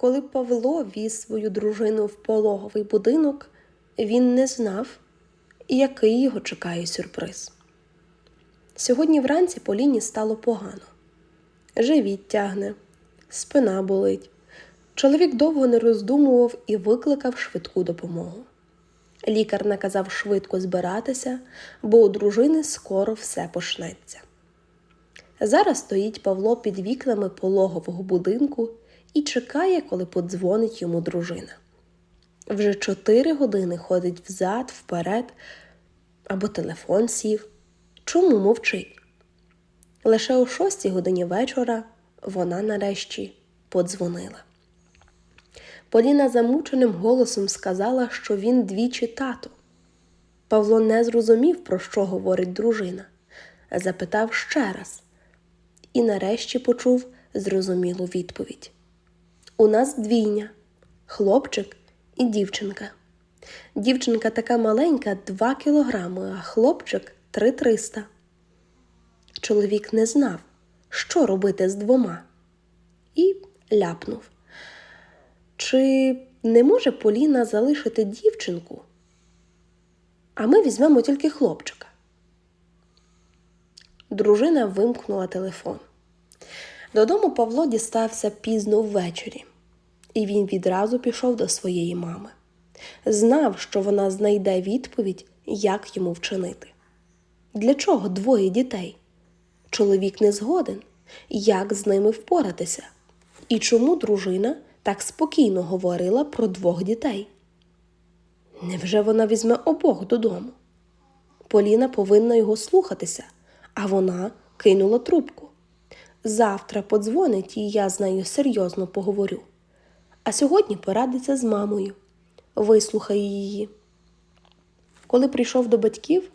Коли Павло віз свою дружину в пологовий будинок, він не знав, який його чекає сюрприз. Сьогодні вранці Поліні стало погано. Живіт тягне, спина болить. Чоловік довго не роздумував і викликав швидку допомогу. Лікар наказав швидко збиратися, бо у дружини скоро все почнеться. Зараз стоїть Павло під вікнами пологового будинку і чекає, коли подзвонить йому дружина. Вже чотири години ходить взад, вперед, або телефон сів. Чому мовчить? Лише о шостій годині вечора вона нарешті подзвонила. Поліна замученим голосом сказала, що він двічі тато. Павло не зрозумів, про що говорить дружина, запитав ще раз і нарешті почув зрозумілу відповідь. У нас двійня хлопчик і дівчинка. Дівчинка така маленька 2 кілограми, а хлопчик 3-300. Чоловік не знав, що робити з двома, і ляпнув. Чи не може Поліна залишити дівчинку? А ми візьмемо тільки хлопчика. Дружина вимкнула телефон. Додому Павло дістався пізно ввечері, і він відразу пішов до своєї мами. Знав, що вона знайде відповідь, як йому вчинити. Для чого двоє дітей? Чоловік не згоден, як з ними впоратися, і чому дружина так спокійно говорила про двох дітей? Невже вона візьме обох додому? Поліна повинна його слухатися, а вона кинула трубку. Завтра подзвонить і я з нею серйозно поговорю. А сьогодні порадиться з мамою, вислухає її. Коли прийшов до батьків,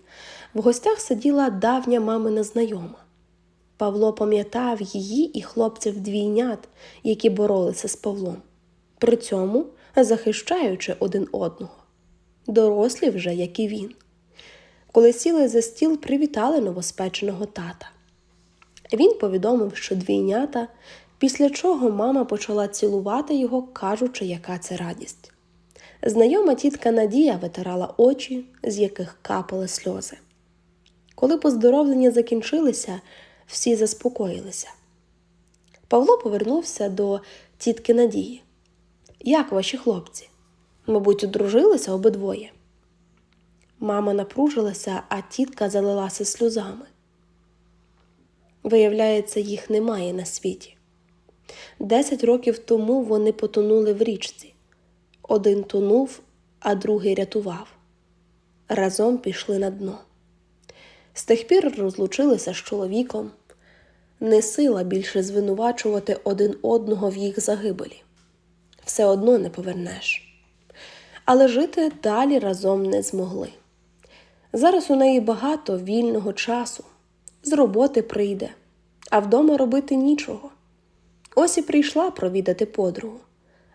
в гостях сиділа давня мамина знайома. Павло пам'ятав її і хлопців двійнят, які боролися з Павлом, при цьому захищаючи один одного. Дорослі вже, як і він. Коли сіли за стіл, привітали новоспеченого тата. Він повідомив, що двійнята, після чого мама почала цілувати його, кажучи, яка це радість. Знайома тітка Надія витирала очі, з яких капали сльози. Коли поздоровлення закінчилися, всі заспокоїлися. Павло повернувся до тітки Надії. Як ваші хлопці? Мабуть, одружилися обидвоє. Мама напружилася, а тітка залилася сльозами. Виявляється, їх немає на світі. Десять років тому вони потонули в річці. Один тонув, а другий рятував. Разом пішли на дно. З тих пір розлучилися з чоловіком. Не сила більше звинувачувати один одного в їх загибелі. Все одно не повернеш. Але жити далі разом не змогли. Зараз у неї багато вільного часу, з роботи прийде, а вдома робити нічого. Ось і прийшла провідати подругу.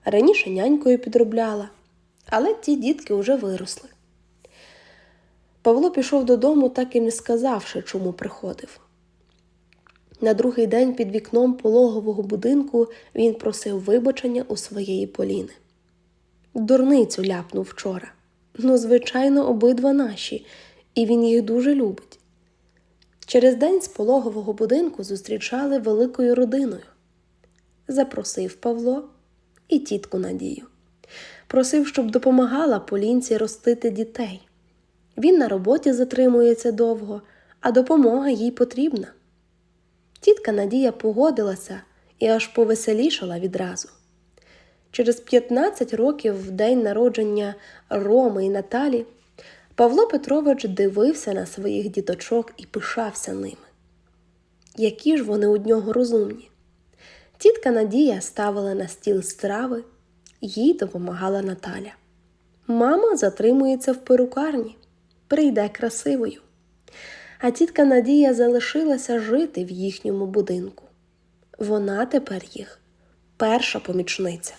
Раніше нянькою підробляла, але ті дітки вже виросли. Павло пішов додому, так і не сказавши, чому приходив. На другий день під вікном пологового будинку він просив вибачення у своєї Поліни. Дурницю ляпнув вчора. Ну, звичайно, обидва наші, і він їх дуже любить. Через день з пологового будинку зустрічали великою родиною. Запросив Павло і тітку Надію. Просив, щоб допомагала Полінці ростити дітей. Він на роботі затримується довго, а допомога їй потрібна. Тітка Надія погодилася і аж повеселішала відразу. Через 15 років в день народження Роми і Наталі Павло Петрович дивився на своїх діточок і пишався ними. Які ж вони у нього розумні. Тітка Надія ставила на стіл страви, їй допомагала Наталя. Мама затримується в перукарні, прийде красивою. А тітка Надія залишилася жити в їхньому будинку. Вона тепер їх перша помічниця.